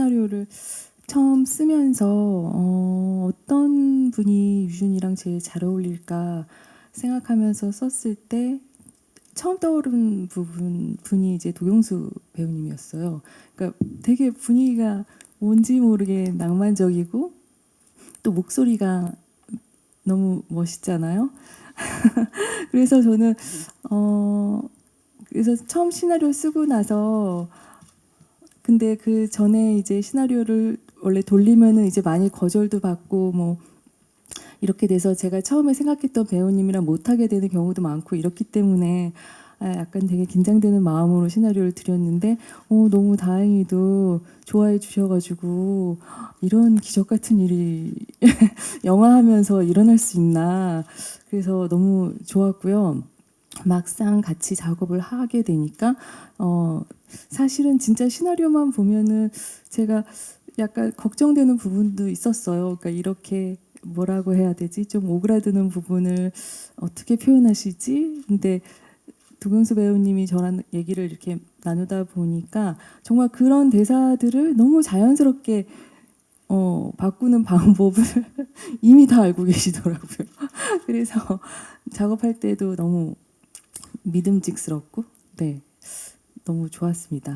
시나리오를 처음 쓰면서 어, 어떤 분이 유준이랑 제일 잘 어울릴까 생각하면서 썼을 때 처음 떠오른 부분 분이 이제 도경수 배우님이었어요. 그러니까 되게 분위기가 뭔지 모르게 낭만적이고 또 목소리가 너무 멋있잖아요. 그래서 저는 어 그래서 처음 시나리오 쓰고 나서 근데 그 전에 이제 시나리오를 원래 돌리면은 이제 많이 거절도 받고 뭐 이렇게 돼서 제가 처음에 생각했던 배우님이랑 못하게 되는 경우도 많고 이렇기 때문에 아, 약간 되게 긴장되는 마음으로 시나리오를 드렸는데 어, 너무 다행히도 좋아해 주셔가지고 이런 기적 같은 일이 영화 하면서 일어날 수 있나 그래서 너무 좋았고요. 막상 같이 작업을 하게 되니까 어 사실은 진짜 시나리오만 보면은 제가 약간 걱정되는 부분도 있었어요. 그러니까 이렇게 뭐라고 해야 되지? 좀 오그라드는 부분을 어떻게 표현하시지? 근데 도경수 배우님이 저랑 얘기를 이렇게 나누다 보니까 정말 그런 대사들을 너무 자연스럽게 어, 바꾸는 방법을 이미 다 알고 계시더라고요. 그래서 작업할 때도 너무 믿음직스럽고, 네, 너무 좋았습니다.